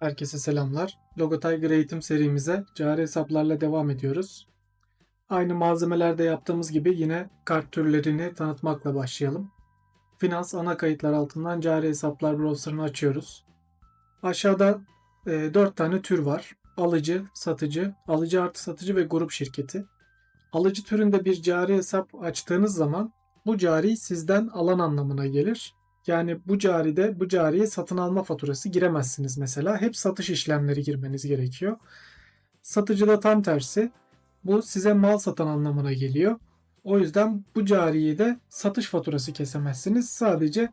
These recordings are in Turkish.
Herkese selamlar. Logo Tiger eğitim serimize cari hesaplarla devam ediyoruz. Aynı malzemelerde yaptığımız gibi yine kart türlerini tanıtmakla başlayalım. Finans ana kayıtlar altından cari hesaplar browser'ını açıyoruz. Aşağıda e, 4 tane tür var. Alıcı, satıcı, alıcı artı satıcı ve grup şirketi. Alıcı türünde bir cari hesap açtığınız zaman bu cari sizden alan anlamına gelir. Yani bu caride bu cariye satın alma faturası giremezsiniz mesela. Hep satış işlemleri girmeniz gerekiyor. Satıcıda tam tersi. Bu size mal satan anlamına geliyor. O yüzden bu cariye de satış faturası kesemezsiniz. Sadece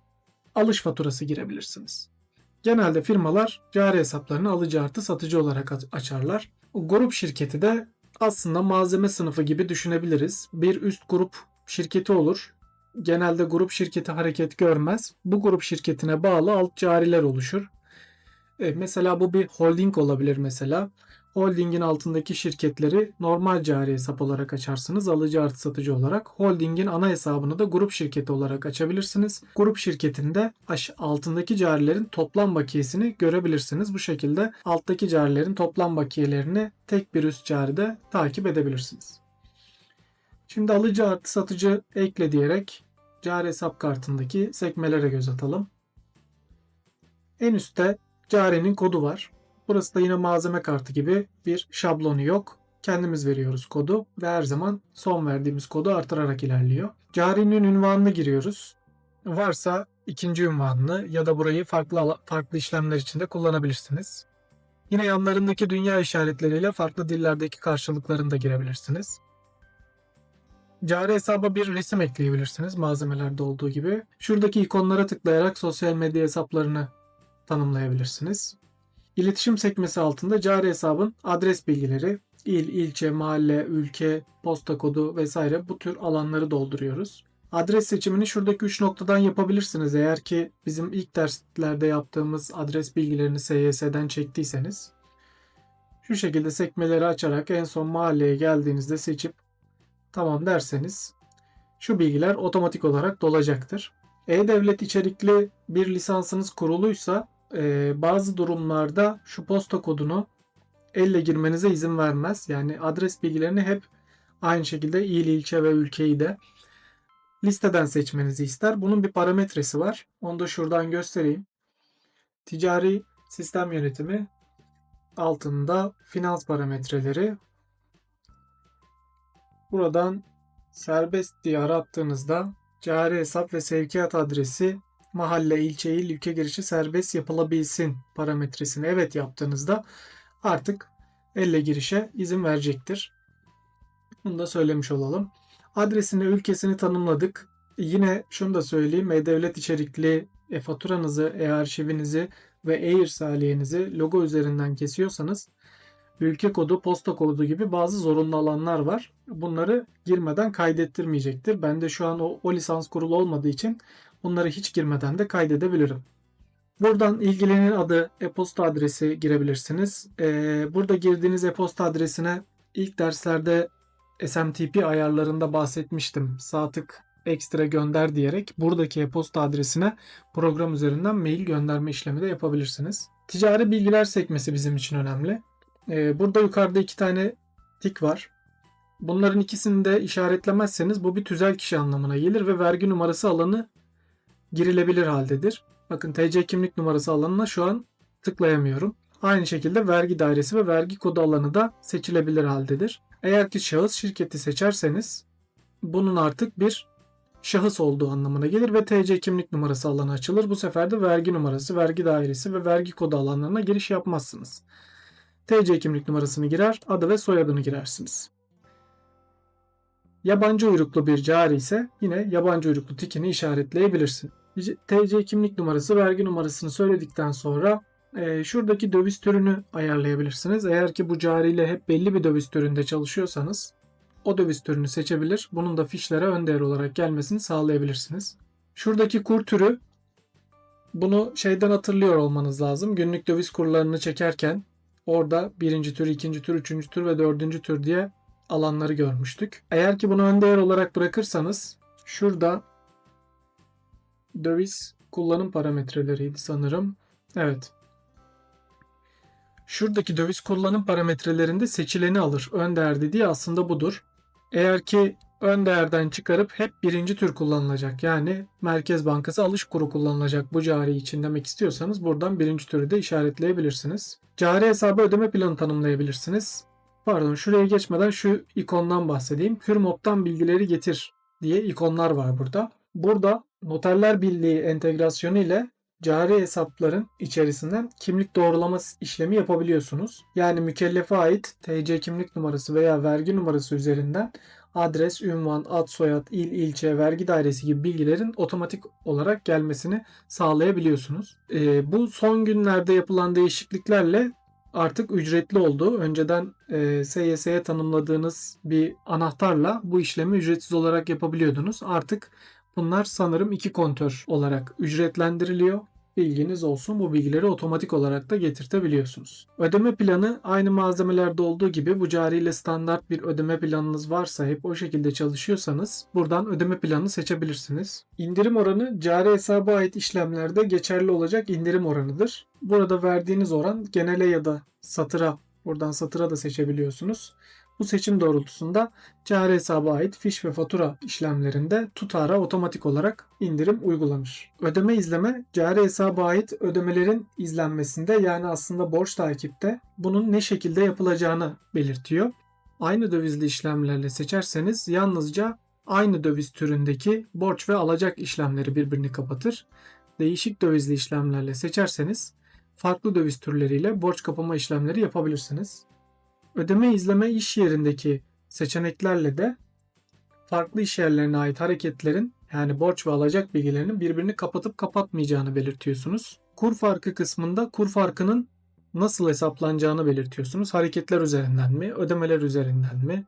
alış faturası girebilirsiniz. Genelde firmalar cari hesaplarını alıcı artı satıcı olarak açarlar. O grup şirketi de aslında malzeme sınıfı gibi düşünebiliriz. Bir üst grup şirketi olur genelde grup şirketi hareket görmez. Bu grup şirketine bağlı alt cariler oluşur. E, mesela bu bir holding olabilir mesela. Holdingin altındaki şirketleri normal cari hesap olarak açarsınız alıcı artı satıcı olarak. Holdingin ana hesabını da grup şirketi olarak açabilirsiniz. Grup şirketinde altındaki carilerin toplam bakiyesini görebilirsiniz. Bu şekilde alttaki carilerin toplam bakiyelerini tek bir üst caride takip edebilirsiniz. Şimdi alıcı artı satıcı ekle diyerek cari hesap kartındaki sekmelere göz atalım. En üstte carinin kodu var. Burası da yine malzeme kartı gibi bir şablonu yok. Kendimiz veriyoruz kodu ve her zaman son verdiğimiz kodu artırarak ilerliyor. Carinin ünvanını giriyoruz. Varsa ikinci ünvanını ya da burayı farklı farklı işlemler için de kullanabilirsiniz. Yine yanlarındaki dünya işaretleriyle farklı dillerdeki karşılıklarını da girebilirsiniz. Cari hesaba bir resim ekleyebilirsiniz malzemelerde olduğu gibi. Şuradaki ikonlara tıklayarak sosyal medya hesaplarını tanımlayabilirsiniz. İletişim sekmesi altında cari hesabın adres bilgileri, il, ilçe, mahalle, ülke, posta kodu vesaire bu tür alanları dolduruyoruz. Adres seçimini şuradaki 3 noktadan yapabilirsiniz eğer ki bizim ilk derslerde yaptığımız adres bilgilerini SYS'den çektiyseniz. Şu şekilde sekmeleri açarak en son mahalleye geldiğinizde seçip tamam derseniz şu bilgiler otomatik olarak dolacaktır. E-Devlet içerikli bir lisansınız kuruluysa e, bazı durumlarda şu posta kodunu elle girmenize izin vermez. Yani adres bilgilerini hep aynı şekilde il, ilçe ve ülkeyi de listeden seçmenizi ister. Bunun bir parametresi var. Onu da şuradan göstereyim. Ticari sistem yönetimi altında finans parametreleri Buradan serbest diye arattığınızda cari hesap ve sevkiyat adresi mahalle, ilçe, il, ülke girişi serbest yapılabilsin parametresini evet yaptığınızda artık elle girişe izin verecektir. Bunu da söylemiş olalım. Adresini, ülkesini tanımladık. Yine şunu da söyleyeyim. E-Devlet içerikli e-faturanızı, e-arşivinizi ve e-irsaliyenizi logo üzerinden kesiyorsanız ülke kodu, posta kodu gibi bazı zorunlu alanlar var. Bunları girmeden kaydettirmeyecektir. Ben de şu an o, o lisans kurulu olmadığı için bunları hiç girmeden de kaydedebilirim. Buradan ilgilenin adı, e-posta adresi girebilirsiniz. Ee, burada girdiğiniz e-posta adresine ilk derslerde SMTP ayarlarında bahsetmiştim. Sağ tık ekstra gönder diyerek buradaki e-posta adresine program üzerinden mail gönderme işlemi de yapabilirsiniz. Ticari bilgiler sekmesi bizim için önemli. Ee, burada yukarıda iki tane tik var. Bunların ikisini de işaretlemezseniz bu bir tüzel kişi anlamına gelir ve vergi numarası alanı girilebilir haldedir. Bakın TC kimlik numarası alanına şu an tıklayamıyorum. Aynı şekilde vergi dairesi ve vergi kodu alanı da seçilebilir haldedir. Eğer ki şahıs şirketi seçerseniz bunun artık bir şahıs olduğu anlamına gelir ve TC kimlik numarası alanı açılır. Bu sefer de vergi numarası, vergi dairesi ve vergi kodu alanlarına giriş yapmazsınız. TC kimlik numarasını girer, adı ve soyadını girersiniz. Yabancı uyruklu bir cari ise yine yabancı uyruklu tikini işaretleyebilirsin. TC kimlik numarası, vergi numarasını söyledikten sonra e, şuradaki döviz türünü ayarlayabilirsiniz. Eğer ki bu cari ile hep belli bir döviz türünde çalışıyorsanız o döviz türünü seçebilir. Bunun da fişlere ön değer olarak gelmesini sağlayabilirsiniz. Şuradaki kur türü bunu şeyden hatırlıyor olmanız lazım. Günlük döviz kurlarını çekerken Orada birinci tür, ikinci tür, üçüncü tür ve dördüncü tür diye alanları görmüştük. Eğer ki bunu ön değer olarak bırakırsanız şurada döviz kullanım parametreleriydi sanırım. Evet. Şuradaki döviz kullanım parametrelerinde seçileni alır. Ön değer dediği aslında budur. Eğer ki ön değerden çıkarıp hep birinci tür kullanılacak yani Merkez Bankası alış kuru kullanılacak bu cari için demek istiyorsanız buradan birinci türü de işaretleyebilirsiniz. Cari hesabı ödeme planı tanımlayabilirsiniz. Pardon şuraya geçmeden şu ikondan bahsedeyim. Kürmop'tan bilgileri getir diye ikonlar var burada. Burada Noterler Birliği entegrasyonu ile cari hesapların içerisinden kimlik doğrulama işlemi yapabiliyorsunuz. Yani mükellefe ait TC kimlik numarası veya vergi numarası üzerinden adres, ünvan, ad, soyad, il, ilçe, vergi dairesi gibi bilgilerin otomatik olarak gelmesini sağlayabiliyorsunuz. Ee, bu son günlerde yapılan değişikliklerle artık ücretli oldu. Önceden e, SYS'ye tanımladığınız bir anahtarla bu işlemi ücretsiz olarak yapabiliyordunuz. Artık bunlar sanırım iki kontör olarak ücretlendiriliyor. Bilginiz olsun bu bilgileri otomatik olarak da getirtebiliyorsunuz. Ödeme planı aynı malzemelerde olduğu gibi bu cari ile standart bir ödeme planınız varsa hep o şekilde çalışıyorsanız buradan ödeme planını seçebilirsiniz. İndirim oranı cari hesaba ait işlemlerde geçerli olacak indirim oranıdır. Burada verdiğiniz oran genele ya da satıra buradan satıra da seçebiliyorsunuz. Bu seçim doğrultusunda cari hesaba ait fiş ve fatura işlemlerinde tutara otomatik olarak indirim uygulanır. Ödeme izleme cari hesaba ait ödemelerin izlenmesinde yani aslında borç takipte bunun ne şekilde yapılacağını belirtiyor. Aynı dövizli işlemlerle seçerseniz yalnızca aynı döviz türündeki borç ve alacak işlemleri birbirini kapatır. Değişik dövizli işlemlerle seçerseniz farklı döviz türleriyle borç kapama işlemleri yapabilirsiniz. Ödeme izleme iş yerindeki seçeneklerle de farklı iş yerlerine ait hareketlerin yani borç ve alacak bilgilerinin birbirini kapatıp kapatmayacağını belirtiyorsunuz. Kur farkı kısmında kur farkının nasıl hesaplanacağını belirtiyorsunuz. Hareketler üzerinden mi, ödemeler üzerinden mi,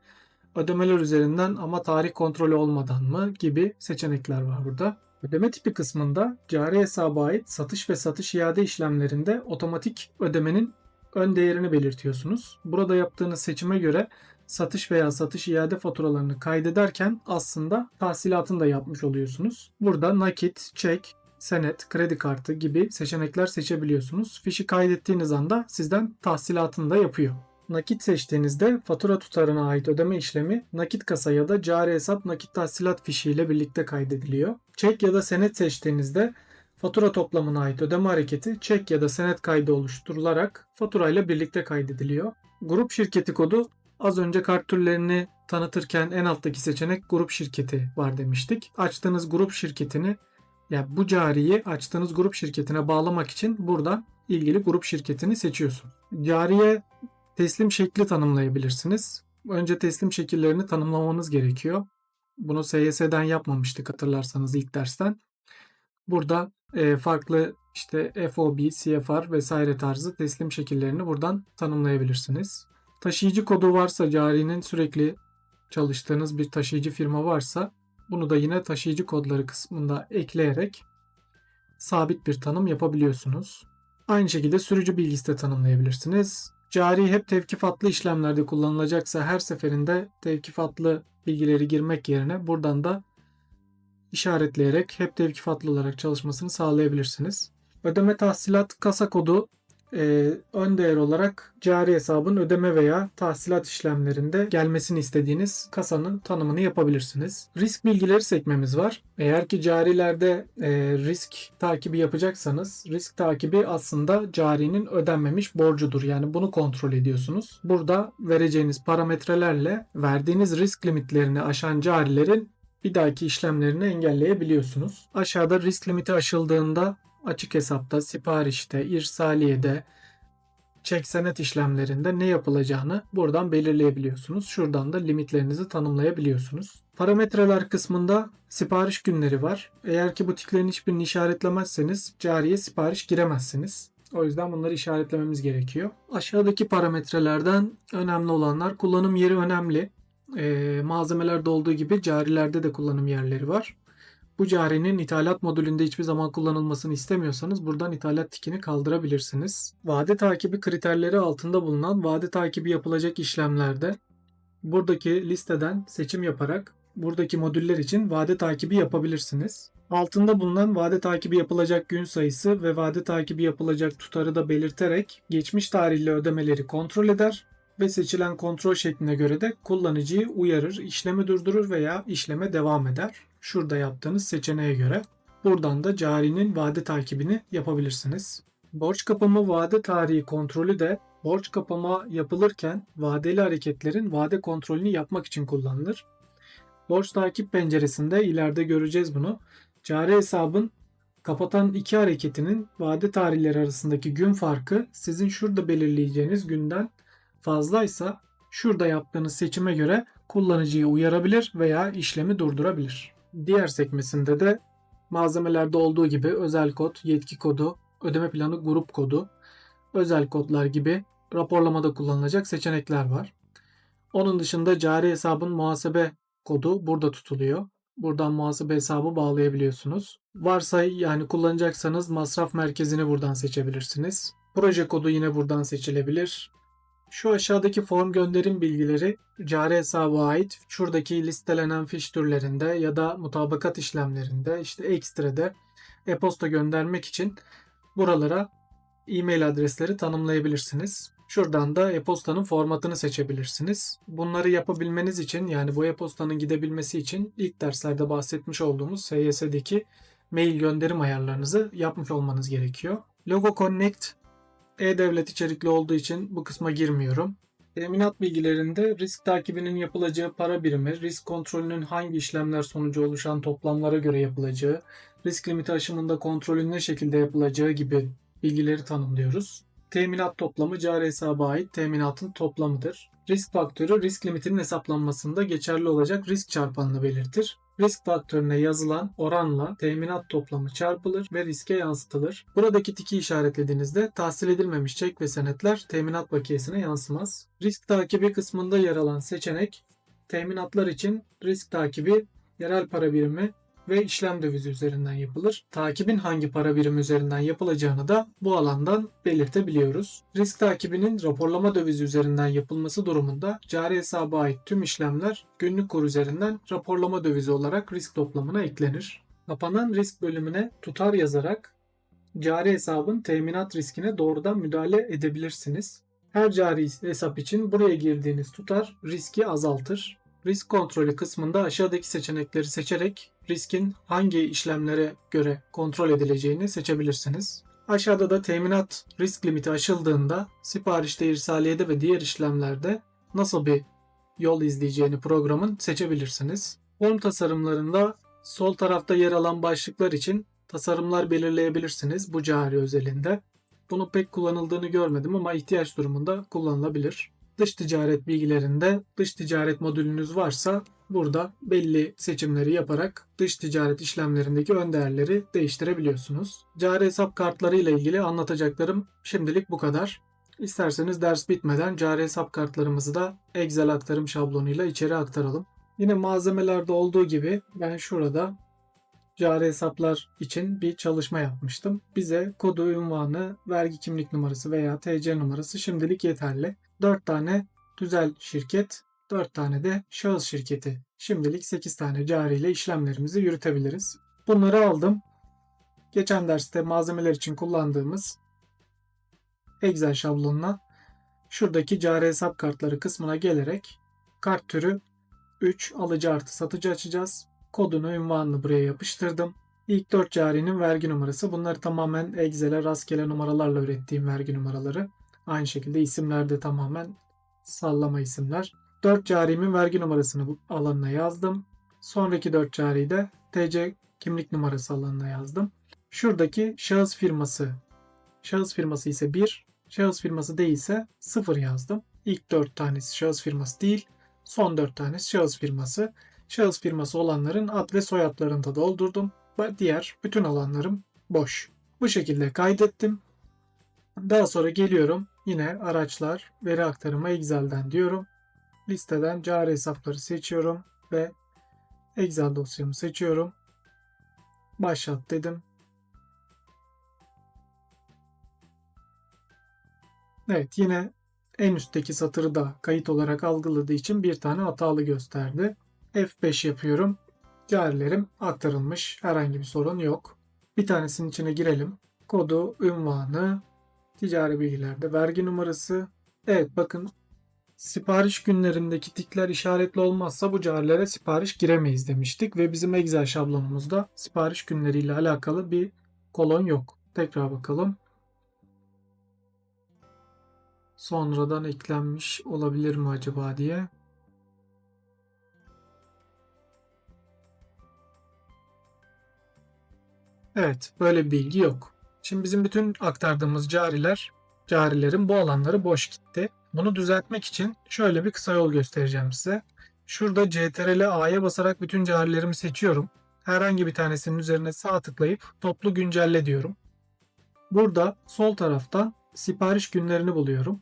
ödemeler üzerinden ama tarih kontrolü olmadan mı gibi seçenekler var burada. Ödeme tipi kısmında cari hesaba ait satış ve satış iade işlemlerinde otomatik ödemenin ön değerini belirtiyorsunuz. Burada yaptığınız seçime göre satış veya satış iade faturalarını kaydederken aslında tahsilatını da yapmış oluyorsunuz. Burada nakit, çek, senet, kredi kartı gibi seçenekler seçebiliyorsunuz. Fişi kaydettiğiniz anda sizden tahsilatını da yapıyor. Nakit seçtiğinizde fatura tutarına ait ödeme işlemi nakit kasa ya da cari hesap nakit tahsilat fişi birlikte kaydediliyor. Çek ya da senet seçtiğinizde fatura toplamına ait ödeme hareketi çek ya da senet kaydı oluşturularak faturayla birlikte kaydediliyor. Grup şirketi kodu az önce kart türlerini tanıtırken en alttaki seçenek grup şirketi var demiştik. Açtığınız grup şirketini yani bu cariyi açtığınız grup şirketine bağlamak için burada ilgili grup şirketini seçiyorsun. Cariye teslim şekli tanımlayabilirsiniz. Önce teslim şekillerini tanımlamanız gerekiyor. Bunu SYS'den yapmamıştık hatırlarsanız ilk dersten. Burada e, farklı işte FOB, CFR vesaire tarzı teslim şekillerini buradan tanımlayabilirsiniz. Taşıyıcı kodu varsa carinin sürekli çalıştığınız bir taşıyıcı firma varsa bunu da yine taşıyıcı kodları kısmında ekleyerek sabit bir tanım yapabiliyorsunuz. Aynı şekilde sürücü bilgisi de tanımlayabilirsiniz. Cari hep tevkifatlı işlemlerde kullanılacaksa her seferinde tevkifatlı bilgileri girmek yerine buradan da işaretleyerek hep tevkifatlı olarak çalışmasını sağlayabilirsiniz. Ödeme tahsilat kasa kodu e, ön değer olarak cari hesabın ödeme veya tahsilat işlemlerinde gelmesini istediğiniz kasanın tanımını yapabilirsiniz. Risk bilgileri sekmemiz var. Eğer ki carilerde e, risk takibi yapacaksanız risk takibi aslında carinin ödenmemiş borcudur. Yani bunu kontrol ediyorsunuz. Burada vereceğiniz parametrelerle verdiğiniz risk limitlerini aşan carilerin bir dahaki işlemlerini engelleyebiliyorsunuz. Aşağıda risk limiti aşıldığında açık hesapta, siparişte, irsaliyede, çek senet işlemlerinde ne yapılacağını buradan belirleyebiliyorsunuz. Şuradan da limitlerinizi tanımlayabiliyorsunuz. Parametreler kısmında sipariş günleri var. Eğer ki bu tiklerin hiçbirini işaretlemezseniz cariye sipariş giremezsiniz. O yüzden bunları işaretlememiz gerekiyor. Aşağıdaki parametrelerden önemli olanlar kullanım yeri önemli. Ee, malzemelerde olduğu gibi carilerde de kullanım yerleri var. Bu carinin ithalat modülünde hiçbir zaman kullanılmasını istemiyorsanız buradan ithalat tikini kaldırabilirsiniz. Vade takibi kriterleri altında bulunan vade takibi yapılacak işlemlerde buradaki listeden seçim yaparak buradaki modüller için vade takibi yapabilirsiniz. Altında bulunan vade takibi yapılacak gün sayısı ve vade takibi yapılacak tutarı da belirterek geçmiş tarihli ödemeleri kontrol eder ve seçilen kontrol şekline göre de kullanıcıyı uyarır, işlemi durdurur veya işleme devam eder. Şurada yaptığınız seçeneğe göre. Buradan da carinin vade takibini yapabilirsiniz. Borç kapama vade tarihi kontrolü de borç kapama yapılırken vadeli hareketlerin vade kontrolünü yapmak için kullanılır. Borç takip penceresinde ileride göreceğiz bunu. Cari hesabın kapatan iki hareketinin vade tarihleri arasındaki gün farkı sizin şurada belirleyeceğiniz günden fazlaysa şurada yaptığınız seçime göre kullanıcıyı uyarabilir veya işlemi durdurabilir. Diğer sekmesinde de malzemelerde olduğu gibi özel kod, yetki kodu, ödeme planı grup kodu, özel kodlar gibi raporlamada kullanılacak seçenekler var. Onun dışında cari hesabın muhasebe kodu burada tutuluyor. Buradan muhasebe hesabı bağlayabiliyorsunuz. Varsa yani kullanacaksanız masraf merkezini buradan seçebilirsiniz. Proje kodu yine buradan seçilebilir. Şu aşağıdaki form gönderim bilgileri cari hesaba ait şuradaki listelenen fiş türlerinde ya da mutabakat işlemlerinde işte ekstrede e-posta göndermek için buralara e-mail adresleri tanımlayabilirsiniz. Şuradan da e-postanın formatını seçebilirsiniz. Bunları yapabilmeniz için yani bu e-postanın gidebilmesi için ilk derslerde bahsetmiş olduğumuz SYS'deki mail gönderim ayarlarınızı yapmış olmanız gerekiyor. Logo Connect e-devlet içerikli olduğu için bu kısma girmiyorum. Teminat bilgilerinde risk takibinin yapılacağı para birimi, risk kontrolünün hangi işlemler sonucu oluşan toplamlara göre yapılacağı, risk limiti aşımında kontrolün ne şekilde yapılacağı gibi bilgileri tanımlıyoruz. Teminat toplamı cari hesaba ait teminatın toplamıdır. Risk faktörü risk limitinin hesaplanmasında geçerli olacak risk çarpanını belirtir. Risk faktörüne yazılan oranla teminat toplamı çarpılır ve riske yansıtılır. Buradaki tiki işaretlediğinizde tahsil edilmemiş çek ve senetler teminat bakiyesine yansımaz. Risk takibi kısmında yer alan seçenek teminatlar için risk takibi yerel para birimi ve işlem dövizi üzerinden yapılır. Takibin hangi para birimi üzerinden yapılacağını da bu alandan belirtebiliyoruz. Risk takibinin raporlama dövizi üzerinden yapılması durumunda cari hesaba ait tüm işlemler günlük kur üzerinden raporlama dövizi olarak risk toplamına eklenir. Kapanan risk bölümüne tutar yazarak cari hesabın teminat riskine doğrudan müdahale edebilirsiniz. Her cari hesap için buraya girdiğiniz tutar riski azaltır. Risk kontrolü kısmında aşağıdaki seçenekleri seçerek riskin hangi işlemlere göre kontrol edileceğini seçebilirsiniz. Aşağıda da teminat risk limiti aşıldığında siparişte, irsaliyede ve diğer işlemlerde nasıl bir yol izleyeceğini programın seçebilirsiniz. Form tasarımlarında sol tarafta yer alan başlıklar için tasarımlar belirleyebilirsiniz bu cari özelinde. Bunu pek kullanıldığını görmedim ama ihtiyaç durumunda kullanılabilir. Dış ticaret bilgilerinde dış ticaret modülünüz varsa burada belli seçimleri yaparak dış ticaret işlemlerindeki ön değerleri değiştirebiliyorsunuz. Cari hesap kartları ile ilgili anlatacaklarım şimdilik bu kadar. İsterseniz ders bitmeden cari hesap kartlarımızı da Excel aktarım şablonuyla içeri aktaralım. Yine malzemelerde olduğu gibi ben şurada cari hesaplar için bir çalışma yapmıştım. Bize kodu, ünvanı, vergi kimlik numarası veya TC numarası şimdilik yeterli. 4 tane tüzel şirket, 4 tane de şahıs şirketi. Şimdilik 8 tane cari ile işlemlerimizi yürütebiliriz. Bunları aldım. Geçen derste malzemeler için kullandığımız Excel şablonuna şuradaki cari hesap kartları kısmına gelerek kart türü 3 alıcı artı satıcı açacağız. Kodunu, ünvanını buraya yapıştırdım. İlk 4 carinin vergi numarası. Bunları tamamen Excel'e rastgele numaralarla ürettiğim vergi numaraları. Aynı şekilde isimler de tamamen sallama isimler. 4 carimin vergi numarasını bu alanına yazdım. Sonraki 4 cariyi de TC kimlik numarası alanına yazdım. Şuradaki şahıs firması. Şahıs firması ise 1, şahıs firması değilse 0 yazdım. İlk 4 tanesi şahıs firması değil, son 4 tanesi şahıs firması. Şahıs firması olanların ad ve soyadlarını da doldurdum. Diğer bütün alanlarım boş. Bu şekilde kaydettim. Daha sonra geliyorum. Yine araçlar, veri aktarımı Excel'den diyorum. Listeden cari hesapları seçiyorum ve Excel dosyamı seçiyorum. Başlat dedim. Evet yine en üstteki satırı da kayıt olarak algıladığı için bir tane hatalı gösterdi. F5 yapıyorum. Carilerim aktarılmış. Herhangi bir sorun yok. Bir tanesinin içine girelim. Kodu, ünvanı, ticari bilgilerde vergi numarası. Evet bakın sipariş günlerindeki tikler işaretli olmazsa bu carilere sipariş giremeyiz demiştik ve bizim Excel şablonumuzda sipariş günleriyle alakalı bir kolon yok. Tekrar bakalım. Sonradan eklenmiş olabilir mi acaba diye. Evet, böyle bir bilgi yok. Şimdi bizim bütün aktardığımız cariler, carilerin bu alanları boş gitti. Bunu düzeltmek için şöyle bir kısa yol göstereceğim size. Şurada CTRL A'ya basarak bütün carilerimi seçiyorum. Herhangi bir tanesinin üzerine sağ tıklayıp toplu güncelle diyorum. Burada sol taraftan sipariş günlerini buluyorum.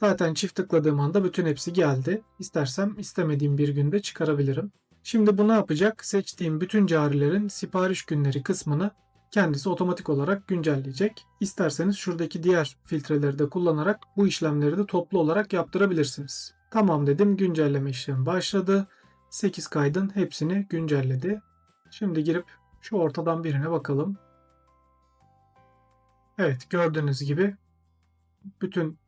Zaten çift tıkladığım anda bütün hepsi geldi. İstersem istemediğim bir günde çıkarabilirim. Şimdi bu ne yapacak? Seçtiğim bütün carilerin sipariş günleri kısmını kendisi otomatik olarak güncelleyecek. İsterseniz şuradaki diğer filtreleri de kullanarak bu işlemleri de toplu olarak yaptırabilirsiniz. Tamam dedim. Güncelleme işlemi başladı. 8 kaydın hepsini güncelledi. Şimdi girip şu ortadan birine bakalım. Evet gördüğünüz gibi bütün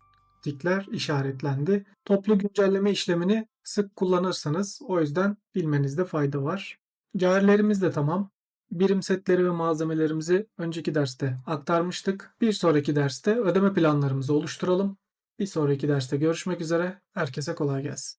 tikler işaretlendi. Toplu güncelleme işlemini sık kullanırsanız o yüzden bilmenizde fayda var. Carilerimiz de tamam. Birim setleri ve malzemelerimizi önceki derste aktarmıştık. Bir sonraki derste ödeme planlarımızı oluşturalım. Bir sonraki derste görüşmek üzere. Herkese kolay gelsin.